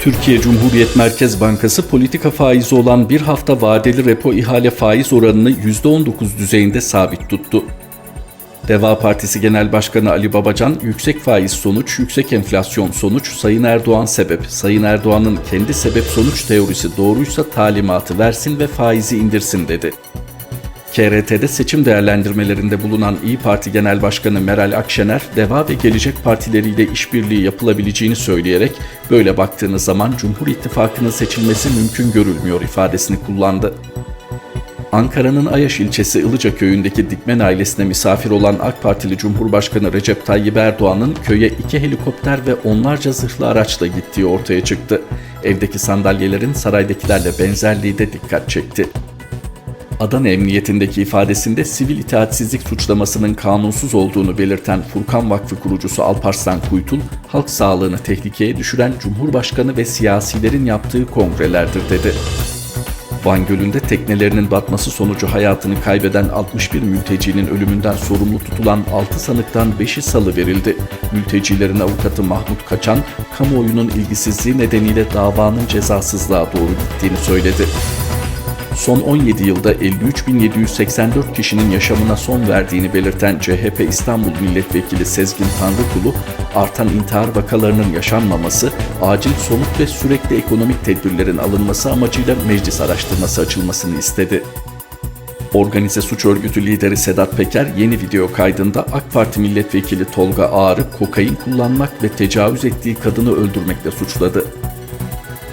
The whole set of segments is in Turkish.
Türkiye Cumhuriyet Merkez Bankası politika faizi olan bir hafta vadeli repo ihale faiz oranını %19 düzeyinde sabit tuttu. Deva Partisi Genel Başkanı Ali Babacan, yüksek faiz sonuç, yüksek enflasyon sonuç, Sayın Erdoğan sebep, Sayın Erdoğan'ın kendi sebep sonuç teorisi doğruysa talimatı versin ve faizi indirsin dedi. KRT'de seçim değerlendirmelerinde bulunan İyi Parti Genel Başkanı Meral Akşener, Deva ve Gelecek Partileriyle işbirliği yapılabileceğini söyleyerek böyle baktığınız zaman Cumhur İttifakı'nın seçilmesi mümkün görülmüyor ifadesini kullandı. Ankara'nın Ayaş ilçesi Ilıca köyündeki Dikmen ailesine misafir olan AK Partili Cumhurbaşkanı Recep Tayyip Erdoğan'ın köye iki helikopter ve onlarca zırhlı araçla gittiği ortaya çıktı. Evdeki sandalyelerin saraydakilerle benzerliği de dikkat çekti. Adana Emniyetindeki ifadesinde sivil itaatsizlik suçlamasının kanunsuz olduğunu belirten Furkan Vakfı kurucusu Alparslan Kuytul, halk sağlığını tehlikeye düşüren Cumhurbaşkanı ve siyasilerin yaptığı kongrelerdir dedi. Van Gölü'nde teknelerinin batması sonucu hayatını kaybeden 61 mültecinin ölümünden sorumlu tutulan 6 sanıktan 5'i salı verildi. Mültecilerin avukatı Mahmut Kaçan, kamuoyunun ilgisizliği nedeniyle davanın cezasızlığa doğru gittiğini söyledi. Son 17 yılda 53.784 kişinin yaşamına son verdiğini belirten CHP İstanbul Milletvekili Sezgin Tanrıkulu, artan intihar vakalarının yaşanmaması, acil somut ve sürekli ekonomik tedbirlerin alınması amacıyla meclis araştırması açılmasını istedi. Organize suç örgütü lideri Sedat Peker yeni video kaydında AK Parti milletvekili Tolga Ağar'ı kokain kullanmak ve tecavüz ettiği kadını öldürmekle suçladı.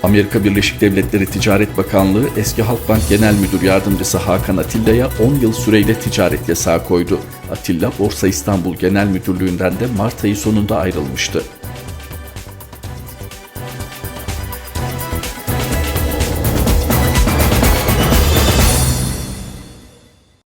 Amerika Birleşik Devletleri Ticaret Bakanlığı eski Halkbank Genel Müdür Yardımcısı Hakan Atilla'ya 10 yıl süreyle ticaret yasağı koydu. Atilla Borsa İstanbul Genel Müdürlüğü'nden de Mart ayı sonunda ayrılmıştı.